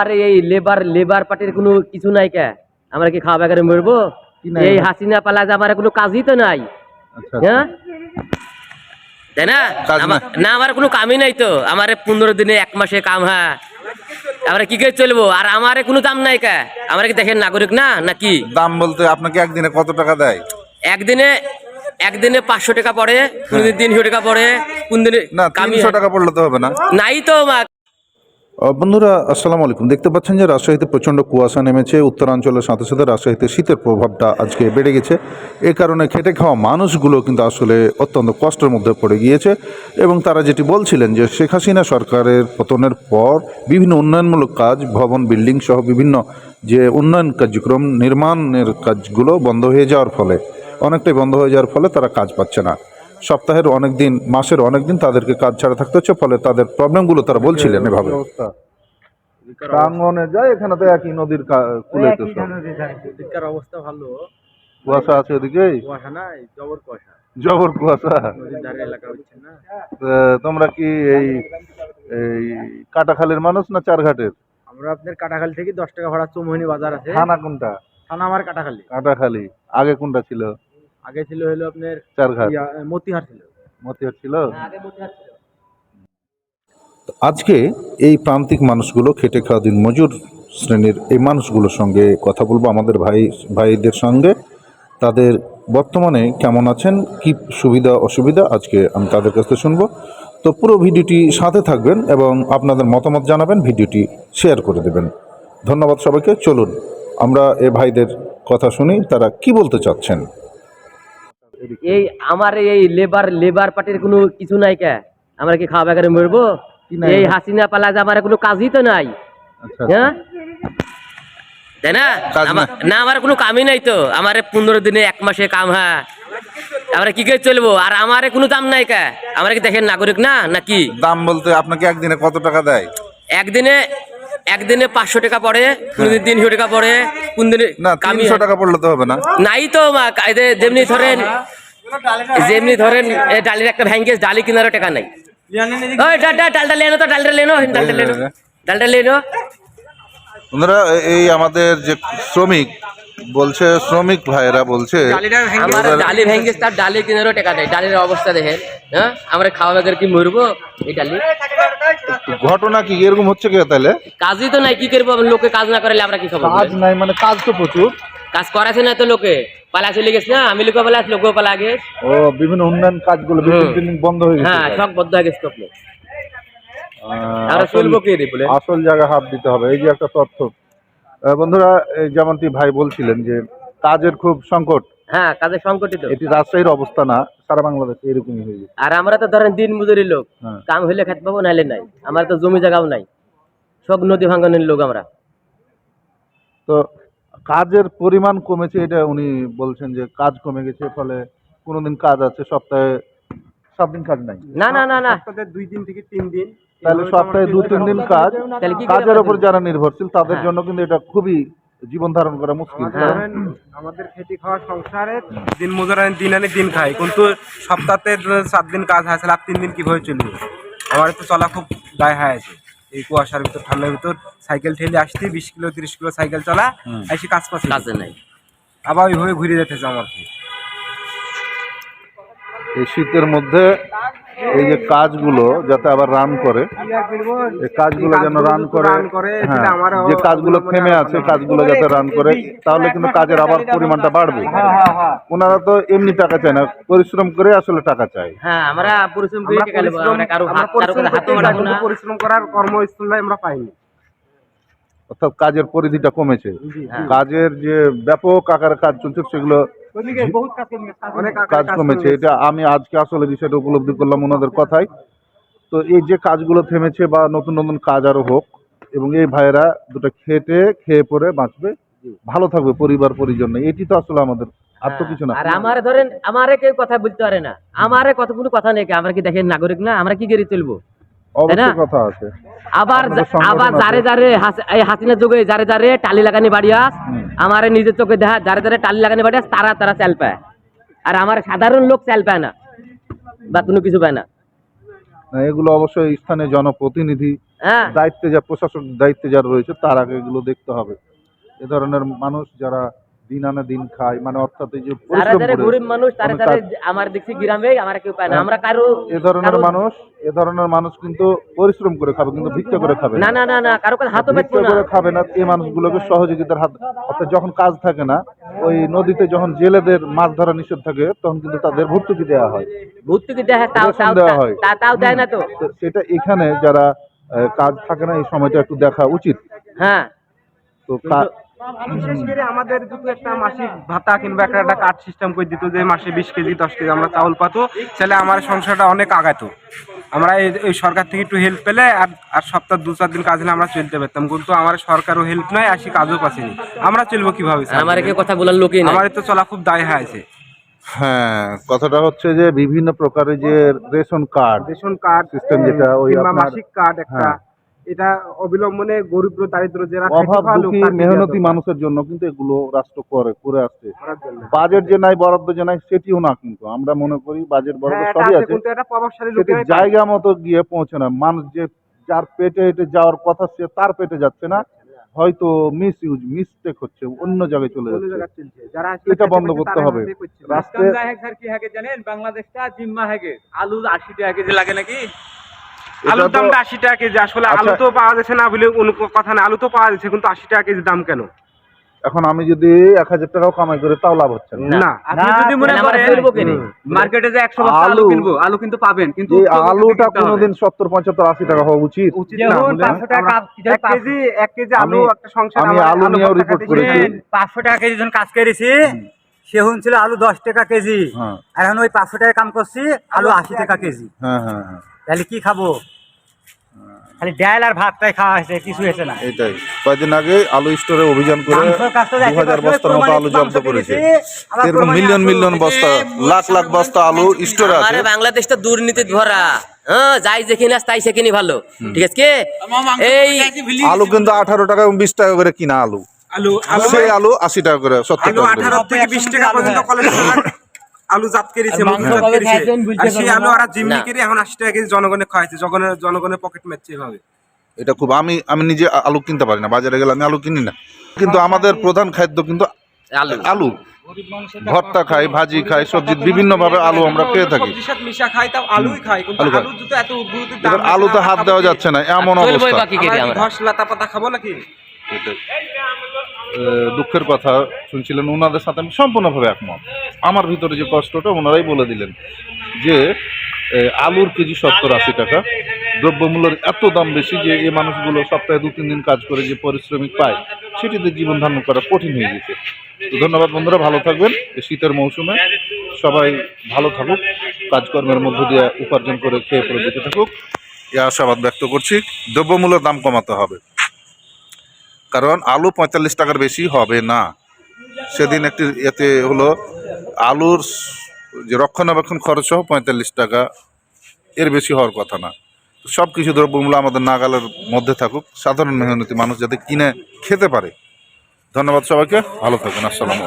আর এই labour labour পার্টির কোনো কিছু নাই কে? আমরা কি খাওয়া বেকারে মরবো? এই হাসিনা পালা যে আমার কোনো কাজই তো নাই। আচ্ছা হ্যাঁ? তাই না? আমার- না আমার কোনো কামই নাই তো। আমার পনেরো দিনে এক মাসে কাম হ্যাঁ। আমরা কি করে চলবো? আর আমার কোনো দাম নাই কে? আমরা কি দেখেন নাগরিক না নাকি দাম বলতে আপনাকে একদিনে কত টাকা দেয়? একদিনে একদিনে পাঁচশো টাকা পড়ে কোন দিন তিনশো টাকা পড়ে কোন দিনে না তিনশো টাকা পড়লে তো হবে না। নাই তো বন্ধুরা, আসসালামু আলাইকুম। দেখতে পাচ্ছেন যে রাজশাহীতে প্রচণ্ড কুয়াশা নেমেছে। উত্তরাঞ্চলের সাথে সাথে রাজশাহীতে শীতের প্রভাবটা আজকে বেড়ে গেছে। এ কারণে খেটে খাওয়া মানুষগুলো কিন্তু আসলে অত্যন্ত কষ্টের মধ্যে পড়ে গিয়েছে এবং তারা যেটি বলছিলেন যে শেখ হাসিনা সরকারের পতনের পর বিভিন্ন উন্নয়নমূলক কাজ, ভবন, বিল্ডিং সহ বিভিন্ন যে উন্নয়ন কার্যক্রম নির্মাণের কাজগুলো বন্ধ হয়ে যাওয়ার ফলে, অনেকটাই বন্ধ হয়ে যাওয়ার ফলে তারা কাজ পাচ্ছে না। সপ্তাহের অনেক দিন মাসের অনেক দিন তাদেরকে কাজ ছাড়া থাকতে হচ্ছে ফলে তাদের প্রবলেমগুলো তারা বলছিলেন এভাবে। প্রাঙ্গনে যায় এখানে তো একই নদীর কুলে তো সব। অবস্থা ভালো। কুয়াশা আছে ওদিকে? কুয়াশা নাই জবর কুয়াশা। জবর কুয়াশা? নদীর ধারে এলাকা হচ্ছে না। তোমরা কি এই এই কাটাখালের মানুষ না চারঘাটের? আমরা আপনার কাটাখালি থেকে দশ টাকা ভাড়া চৌমোহনী বাজার আছে। থানা কোনটা? থানা আমার কাটাখালি। কাটাখালী। আগে কোনটা ছিল? আগে ছিল হলো আপনার চারঘাট। ইয়া, মতিহার ছিল। মতিহার ছিল? আজকে এই প্রান্তিক মানুষগুলো খেটে খাওয়া দিন মজুর শ্রেণির এই মানুষগুলোর সঙ্গে কথা বলব আমাদের ভাই ভাইদের সঙ্গে। তাদের বর্তমানে কেমন আছেন? কি সুবিধা অসুবিধা? আজকে আমি তাদের কাছ থেকে শুনব। তো পুরো ভিডিওটি সাথে থাকবেন এবং আপনাদের মতামত জানাবেন ভিডিওটি শেয়ার করে দেবেন। ধন্যবাদ সবাইকে। চলুন আমরা এ ভাইদের কথা শুনি তারা কি বলতে চাচ্ছেন? এই আমার এই লেবার লেবার পার্টির কোনো কিছু নাই কে? আমরা কি খাওয়া বেকারে মরবো? এই হাসিনা পালা যে আমার কোনো কাজই তো নাই। আচ্ছা হ্যাঁ? তাই না? না আমার কোনো কামই নাই তো। আমার পনেরো দিনে এক মাসে কাম হ্যাঁ। আমরা কি করে চলবো? আর আমার কোনো দাম নাই কে? আমরা কি দেখেন নাগরিক না নাকি? দাম বলতে আপনাকে একদিনে কত টাকা দেয়? একদিনে একদিনে পাঁচশো টাকা পড়ে কোনদিন তিনশো টাকা পড়ে কোন দিনে কামিশো তিনশো টাকা পড়লে তো হবে না। নাই তো যেমনি ধরেন যেমনি ধরেন ডালির একটা ভ্যাঙ্গেজ ডালি কিনারও টাকা নাই। ডালটা লেনো তো ডালটা লেনো ডালটা লেনো ডালটা লেনো। বন্ধুরা এই আমাদের যে শ্রমিক বলছে শ্রমিক ভাইয়েরা বলছে আমার ডালি ভ্যাঙ্গেজ তার ডালি কিনারও টাকা ডালির অবস্থা দেখেন হ্যাঁ? আমরা খাওয়া বেকার কি মরবো? এই ডালি। ঘটনা কি? এরকম হচ্ছে কি তাহলে? কাজই তো নাই কি করব? লোকে কাজ না করলে আমরা কি খাব? কাজ নাই মানে কাজ তো প্রচুর। কাজ করাছে না তো লোকে। পালা চলে গেছে না আমি লোকে পালা লোকেও পালা গেছে। ও বিভিন্ন উন্নয়ন কাজগুলো বন্ধ হয়ে গেছে হ্যাঁ সব বদ্ধ হয়ে গেছে লোক। আসল- চলবো কে রে বলে? আসল জায়গায় হাত দিতে হবে এই যে একটা তথ্য। বন্ধুরা যেমনটি ভাই বলছিলেন যে কাজের খুব সংকট। হ্যাঁ কাজের সংকটিত এটি রাজশাহীর অবস্থা না সারা বাংলাদেশে এরকমই হয়ে গেছে। আর আমরা তো ধরেন দিন মজুরি লোক। হ্যাঁ। কাম হইলে খেতে পাবো নাহলে নাই। আমার তো জমি জায়গাও নাই। সব নদী ভাঙনের লোক আমরা। তো কাজের পরিমাণ কমেছে এটা উনি বলছেন যে কাজ কমে গেছে ফলে কোনোদিন কাজ আছে সপ্তাহে সাত দিন কাজ নাই। না না না না। সপ্তাহে দুই দিন থেকে তিন দিন। তাহলে সপ্তাহে দু তিন দিন কাজ কাজের আমরা উপর চলবো? যারা নির্ভরশীল তাদের হ্যাঁ। জন্য কিন্তু এটা খুবই জীবন ধারণ করা মুশকিল। হ্যাঁ। আমাদের খেতে খাওয়া সংসারে দিন মজুর দিন আনি দিন খাই কিন্তু সপ্তাহে সাত দিন কাজ আছে আর তিন দিন কীভাবে চলবে? আমার তো চলা খুব দায় হয়ে আছে। এই কুয়াশার ভিতর ঠান্ডার ভিতর সাইকেল ঠেলে আসতে বিশ কিলো তিরিশ কিলো সাইকেল চলা এসে কাজ পাচ্ছি কাজে নাই। আবার ওইভাবে ঘুরে যেতেছে আমাকে। এই শীতের মধ্যে এই যে কাজগুলো যাতে আবার রান করে এই কাজগুলো যেন রান করে হ্যাঁ, যে কাজগুলো থেমে আছে কাজগুলো যাতে রান করে তাহলে কিন্তু কাজের আবার পরিমাণটা বাড়বে। ওনারা তো এমনি টাকা চায় না পরিশ্রম করে আসলে টাকা চায়। হ্যাঁ আমরা পরিশ্রম করার কর্মস্থল আমরা পাইনি। অর্থাৎ কাজের পরিধিটা কমেছে। হ্যাঁ। কাজের যে ব্যাপক আকারে কাজ চলছে সেগুলো কাজ কমেছে এটা আমি আজকে আসলে বিষয়টা উপলব্ধি করলাম ওনাদের কথাই। তো এই যে কাজগুলো থেমেছে বা নতুন নতুন কাজ আরও হোক এবং এই ভাইয়েরা দুটো খেটে খেয়ে পরে বাঁচবে ভালো থাকবে পরিবার পরিজন এটি তো আসলে আমাদের আর তো কিছু না। আর আমারে ধরেন আমারে কেউ কথা বলতে পারে না। আমারে কত কোনো কথা নেই আমরা কি দেখেন নাগরিক না? আমরা কি করে চলবো কথা আছে। আবার আবার যারে যারে হাসি- এই হাসিনা যুগে যারে যারে টালি লাগানি বাড়ি আস। আমার নিজের চোখে দেখা যারা যারা টালি লাগানি বাটে তারা তারা চাল পায়। আর আমার সাধারণ লোক চাল পায় না বা কোনো কিছু পায় না। এগুলো অবশ্যই স্থানীয় জনপ্রতিনিধি হ্যাঁ। দায়িত্বে যা প্রশাসক দায়িত্বে যারা রয়েছে তার আগে এগুলো দেখতে হবে। এ ধরনের মানুষ যারা দিন আনে দিন খায় মানে অর্থাৎ এই যে গরিব মানুষ তারা মানে তারা আমার দেখছি গ্রামে আমার কেউ পায় না। আমরা কারও এ ধরনের মানুষ এ ধরনের মানুষ কিন্তু পরিশ্রম করে খাবে কিন্তু ভিক্ষা করে খাবে না না না না কারও কাছে হাতও না। করে খাবে না এই মানুষগুলোকে সহযোগিতার হাত অর্থাৎ যখন কাজ থাকে না ওই নদীতে যখন জেলেদের মাছ ধরা নিষেধ থাকে তখন কিন্তু তাদের ভর্তুকি দেওয়া হয়। ভর্তুকি তাও দেওয়া হয়। তাও দেয় না তো? সেটা এখানে যারা কাজ থাকে না এই সময়টা একটু দেখা উচিত। হ্যাঁ। তো বিশেষ করে আমাদের একটা মাসিক ভাতা কিংবা একটা একটা কার্ড সিস্টেম করে দিত যে মাসে বিশ কেজি দশ কেজি আমরা চাউল পাতো তাহলে আমার সংসারটা অনেক আগাতো আমরা এই সরকার থেকে একটু হেল্প পেলে আর আর সপ্তাহ দু চার দিন কাজ হলে আমরা চলতে পারতাম। কিন্তু আমার সরকারও হেল্প নয় আসি কাজও পাচ্ছিনি আমরা চলবো কীভাবে স্যার? আমার কেউ কথা বলার লোকই আমার তো চলা খুব দায় হয়ে আছে। হ্যাঁ কথাটা হচ্ছে যে বিভিন্ন প্রকারের যে ration card ration card System যেটা ওই মাসিক কার্ড একটা হ্যাঁ। এটা অবিলম্বনে গরিব দারিদ্র যারা অভাব মেহনতি মানুষের জন্য কিন্তু এগুলো রাষ্ট্র করে করে আসছে। বাজেট যে নাই বরাদ্দ যে নাই সেটিও না কিন্তু। আমরা মনে করি বাজেট বরাদ্দ হ্যাঁ, সবই আছে, সেটি জায়গা মতো গিয়ে পৌঁছে না। মানুষ যে যার পেটে হেঁটে যাওয়ার কথা সে তার পেটে যাচ্ছে না। হয়তো মিস ইউজ মিস্টেক হচ্ছে অন্য জায়গায় চলে যাচ্ছে। এটা বন্ধ করতে হবে। রাস্তায় স্যার কি হাগে জানেন? বাংলাদেশটা জিম্মা হাগে। আলু আশি টাকা কেজি লাগে নাকি? আলুর তো- দামটা আশি টাকা কেজি আসলে আচ্ছা। আলু তো পাওয়া যাচ্ছে না বলে কোনো কথা না আলু তো পাওয়া যাচ্ছে কিন্তু আশি টাকা কেজি দাম কেন? এখন আমি যদি এক হাজার টাকাও কামাই করে তাও লাভ হচ্ছে না। আপনি যদি মনে করেন মার্কেটে যে একশো আলু আলু- কিনবো আলু কিন্তু পাবেন কিন্তু টাকা আলুটা কোনোদিন সত্তর পঁচাত্তর আশি টাকা হওয়া উচিত। কেজি এক কেজি আলু একটা সংসার আমি আলু নিয়েও খেতে করেছি। পাঁচশো টাকা কেজি যখন কাজ করেছি সে শুনছিল আলু দশ টাকা কেজি। হ্যাঁ। আর এখন ওই পাঁচশো টাকা কাম করছি আলু আশি টাকা কেজি। হ্যাঁ হ্যাঁ হ্যাঁ। তাহলে কি খাব? খালি ডাল আর ভাতটাই খাওয়া হয়েছে কিছু হয়েছে না। এটাই। কয়েকদিন আগে আলু স্টোরে অভিযান করে দু হাজার বস্তার মতো আলু জব্দ করেছে। এরকম মিলিয়ন মিলিয়ন বস্তা লাখ লাখ বস্তা আলু স্টোরে আছে। বাংলাদেশ তো দুর্নীতি ভরা হ্যাঁ যাই যেখানে আস তাই সেখানে ভালো। ঠিক আছে? এই আলু কিন্তু আঠারো টাকা এবং বিশ টাকা করে কিনা আলু। আলু আলু সেই আলু আশি টাকা করে সত্তর আলু টাকা আলু জাত কেড়েছে মুখ জাত কেড়েছে। আর সেই আলু আর জিম্মি কেড়ে এখন আশি টাকা কেজি জনগণে খাওয়াইছে জনগণের জনগণের পকেট মারছে এভাবে। এটা খুব আমি আমি নিজে আলু কিনতে পারি না বাজারে গেলে আমি আলু কিনি না। কিন্তু আমাদের প্রধান খাদ্য কিন্তু আলু। আলু। ভর্তা খাই ভাজি খাই সবজি বিভিন্ন ভাবে আলু আমরা খেয়ে থাকি। আলু আলুতে হাত দেওয়া যাচ্ছে না এমন অবস্থা। দুঃখের কথা শুনছিলেন ওনাদের সাথে আমি সম্পূর্ণভাবে একমত। আমার ভিতরে যে কষ্টটা ওনারাই বলে দিলেন যে আলুর কেজি সত্তর আশি টাকা, দ্রব্যমূল্যের এত দাম বেশি যে এই মানুষগুলো সপ্তাহে দু তিন দিন কাজ করে যে পরিশ্রমিক পায়, সেটিতে জীবন ধারণ করা কঠিন হয়ে গেছে। তো ধন্যবাদ বন্ধুরা, ভালো থাকবেন। এই শীতের মৌসুমে সবাই ভালো থাকুক, কাজকর্মের মধ্য দিয়ে উপার্জন করে খেয়ে পরে বেঁচে থাকুক। এ আশাবাদ ব্যক্ত করছি, দ্রব্যমূল্যের দাম কমাতে হবে। কারণ আলু পঁয়তাল্লিশ টাকার বেশি হবে না। সেদিন একটি এতে হলো আলুর যে রক্ষণাবেক্ষণ খরচ পঁয়তাল্লিশ টাকা, এর বেশি হওয়ার কথা না। সব কিছু দ্রব্যমূল্য আমাদের নাগালের মধ্যে থাকুক, সাধারণ মেহনতি মানুষ যাতে কিনে খেতে পারে। ধন্যবাদ সবাইকে, ভালো থাকুন, আসসালামু